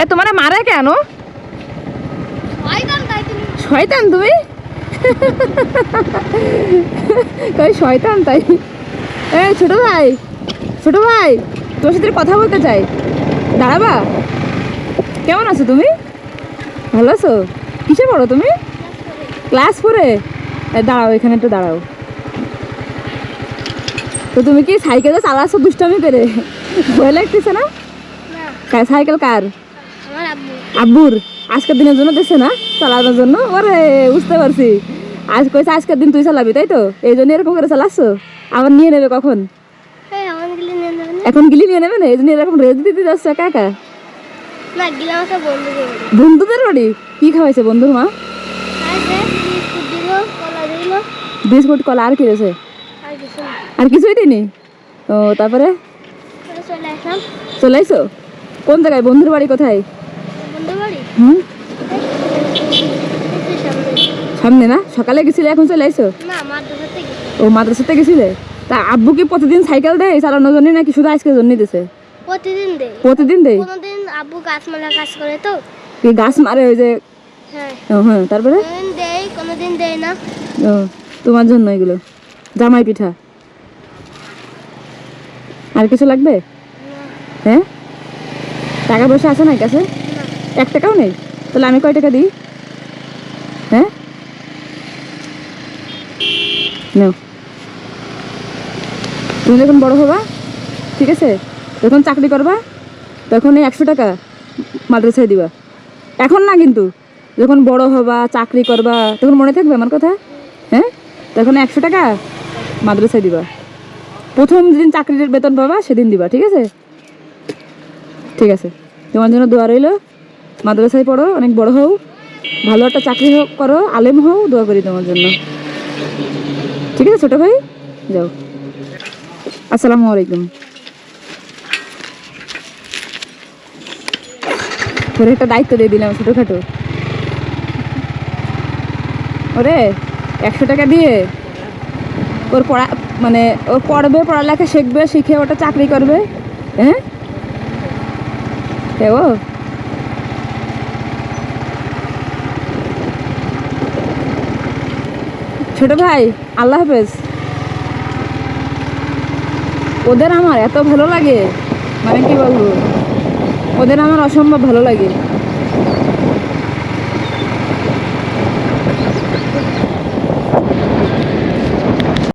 এ তোমার মারে কেন? শয়তান তুমি। কই শয়তান তাই? এ ছোট ভাই ছোট ভাই তোর সাথে কথা বলতে চাই। দাঁড়াবা। কেমন আছো তুমি? ভালো আছো? কিসে পড়ো তুমি? ক্লাস ফোরে দাঁড়াও এখানে একটু দাঁড়াও। তো তুমি কি সাইকেলে চালাচ্ছ দুষ্টামি করে? ভয় লাগতেছে না? সাইকেল কার? আব্বুর? আজকের দিনের জন্য দিচ্ছে না? চালানোর জন্য? ওরে বুঝতে পারছি। আজ কইছে আজকের দিন তুই চালাবি তাই তো? এই জন্য এরকম করে চালাচ্ছ? আবার নিয়ে নেবে কখন? এখন গিলি নিয়ে নেবে না? এই জন্য এরকম রেজ দিতে যাচ্ছে করে বন্ধুদের বাড়ি। কি খাওয়াইছে বন্ধুর মা? বিস্কুট কলা আর কি রয়েছে আর কিছুই দিনি ও তারপরে? চলে আইসো কোন জায়গায়? বন্ধুর বাড়ি কোথায়? হুম? সামনে। না? সকালে গেছিলে এখন চলে আইসো ও মাদ্রাসাতে গেছিলে? তা আব্বু কি প্রতিদিন সাইকেল দেয় চালানোর জন্য নাকি শুধু আজকের জন্য দিছে? প্রতিদিন দেয়। প্রতিদিন দেয়? কোনোদিন আব্বু গাছ মালা কাজ করে তো। কি গাছ মারে ওই যে? হ্যাঁ। হ্যাঁ তারপরে? কোনোদিন দেয় কোনোদিন দেয় না। ও তোমার জন্য এগুলো। জামাই পিঠা। আর কিছু লাগবে? হ্যাঁ? টাকা পয়সা আছে না কাছে? এক টাকাও নেই? তাহলে আমি কয় টাকা দিই? হ্যাঁ? নাও। তুমি যখন বড় হবা ঠিক আছে? যখন চাকরি করবা তখন এই একশো টাকা মাদ্রাসায় দিবা। এখন না কিন্তু। যখন বড় হবা চাকরি করবা তখন মনে থাকবে আমার কথা? হ্যাঁ? তখন একশো টাকা মাদ্রাসায় দিবা। প্রথম যেদিন চাকরির বেতন পাবা সেদিন দিবা ঠিক আছে? ঠিক আছে। তোমার জন্য দোয়া রইল। মাদ্রাসায় পড়ো, অনেক বড় হও। ভালো একটা চাকরি হোক, করো, আলেম হও, দোয়া করি তোমার জন্য। ঠিক আছে, ছোট ভাই? যাও। আসসালামু আলাইকুম। তোর একটা দায়িত্ব দিয়ে দিলাম ছোটোখাটো। ওরে, একশো টাকা দিয়ে। ওর পড়া মানে ও পড়বে, পড়ালেখা শিখবে, শিখে ওটা চাকরি করবে। হ্যাঁ? ও। ছোট ভাই, আল্লাহ হাফেজ। ওদের আমার এত ভালো লাগে মানে কি বলব? ওদের আমার অসম্ভব ভালো লাগে।